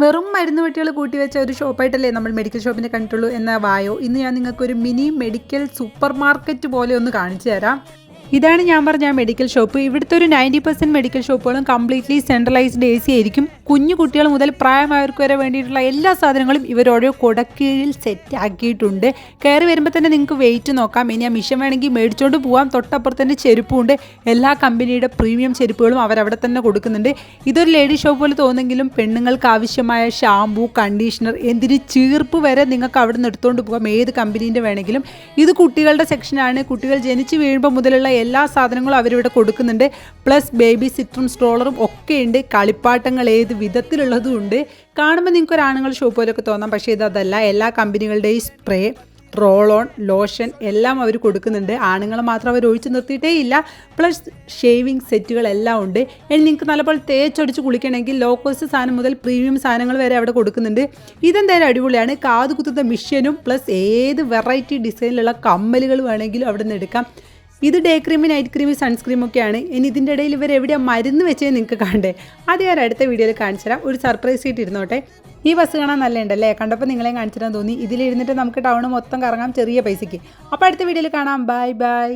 വെറും മരുന്ന് പെട്ടികൾ കൂട്ടി വെച്ച ഒരു ഷോപ്പായിട്ടല്ലേ നമ്മൾ മെഡിക്കൽ ഷോപ്പിനെ കണ്ടിട്ടുള്ളൂ എന്ന വായോ ഇന്ന് ഞാൻ നിങ്ങൾക്ക് ഒരു മിനി മെഡിക്കൽ സൂപ്പർ മാർക്കറ്റ് പോലെ ഒന്ന് കാണിച്ചു തരാം. ഇതാണ് ഞാൻ പറഞ്ഞ മെഡിക്കൽ ഷോപ്പ് ഇവിടുത്തെ ഒരു നയന്റി പെർസെന്റ് മെഡിക്കൽ ഷോപ്പുകളും കംപ്ലീറ്റ്ലി സെൻട്രലൈസ്ഡ് എ സി ആയിരിക്കും. കുഞ്ഞു കുട്ടികൾ മുതൽ പ്രായമായവർക്ക് വരെ വേണ്ടിയിട്ടുള്ള എല്ലാ സാധനങ്ങളും കൊടക്കീഴിൽ കുടക്കീഴിൽ സെറ്റ് ആക്കിയിട്ടുണ്ട്. കയറി വരുമ്പോൾ തന്നെ നിങ്ങൾക്ക് വെയിറ്റ് നോക്കാം. ഇനി ആ മിഷൻ വേണമെങ്കിൽ മേടിച്ചുകൊണ്ട് പോകാം തൊട്ടപ്പുറത്ത് തന്നെ ചെരുപ്പുണ്ട്. എല്ലാ കമ്പനിയുടെ പ്രീമിയം ചെരുപ്പുകളും അവരവിടെ തന്നെ കൊടുക്കുന്നുണ്ട്. ഇതൊരു ലേഡി ഷോപ്പ് പോലെ തോന്നുമെങ്കിലും പെണ്ണുങ്ങൾക്ക് ആവശ്യമായ ഷാമ്പൂ കണ്ടീഷണർ എന്തിന് ചീർപ്പ് വരെ നിങ്ങൾക്ക് അവിടെ നിന്ന് എടുത്തുകൊണ്ട് പോകാം ഏത് കമ്പനീന്റെ വേണമെങ്കിലും. ഇത് കുട്ടികളുടെ സെക്ഷനാണ് കുട്ടികൾ ജനിച്ച് വീഴുമ്പോൾ മുതലുള്ള എല്ലാ സാധനങ്ങളും അവരിവിടെ കൊടുക്കുന്നുണ്ട്. പ്ലസ് ബേബി സിറ്ററും സ്ട്രോളറും ഒക്കെ ഉണ്ട്. കളിപ്പാട്ടങ്ങൾ ഏത് വിധത്തിലുള്ളതും ഉണ്ട്. കാണുമ്പോൾ നിങ്ങൾക്ക് ഒരു ആണുങ്ങൾ ഷോപ്പ് പോലെയൊക്കെ തോന്നാം. പക്ഷേ ഇതല്ല എല്ലാ കമ്പനികളുടെയും സ്പ്രേ റോൾ ഓൺ ലോഷൻ എല്ലാം അവർ കൊടുക്കുന്നുണ്ട്. ആണുങ്ങൾ മാത്രം അവർ ഒഴിച്ചു നിർത്തിയിട്ടേ ഇല്ല. പ്ലസ് ഷേവിങ് സെറ്റുകളെല്ലാം ഉണ്ട്. ഇനി നിങ്ങൾക്ക് നല്ലപോലെ തേച്ചൊടിച്ച് കുളിക്കണമെങ്കിൽ ലോ കോസ്റ്റ് സാധനം മുതൽ പ്രീമിയം സാധനങ്ങൾ വരെ അവിടെ കൊടുക്കുന്നുണ്ട്. ഇതെന്തായാലും അടിപൊളിയാണ്. കാത് കുത്തുന്ന മിഷ്യനും പ്ലസ് ഏത് വെറൈറ്റി ഡിസൈനിലുള്ള കമ്മലുകൾ വേണമെങ്കിലും അവിടെ നിന്ന് എടുക്കാം. ഇത് day cream night cream sunscreen ഒക്കെയാണ്. ഇനി ഇതിന്റെ ഇടയിൽ ഇവർ എവിടെയാണ് മരുന്ന് വെച്ചേ നിങ്ങൾക്ക് കണ്ടേ അത് ഞാൻ അടുത്ത വീഡിയോയിൽ കാണിച്ചു തരാം. ഒരു സർപ്രൈസ് ആയിട്ട് ഇരുന്നോട്ടെ. ഈ ബസ് കാണാൻ നല്ല ഉണ്ടല്ലേ കണ്ടപ്പോൾ നിങ്ങളെയും കാണിച്ചു തരാൻ തോന്നി. ഇതിലിരുന്നിട്ട് നമുക്ക് ടൗൺ മൊത്തം കറങ്ങാം ചെറിയ പൈസയ്ക്ക് അപ്പോൾ അടുത്ത വീഡിയോയിൽ കാണാം. Bye bye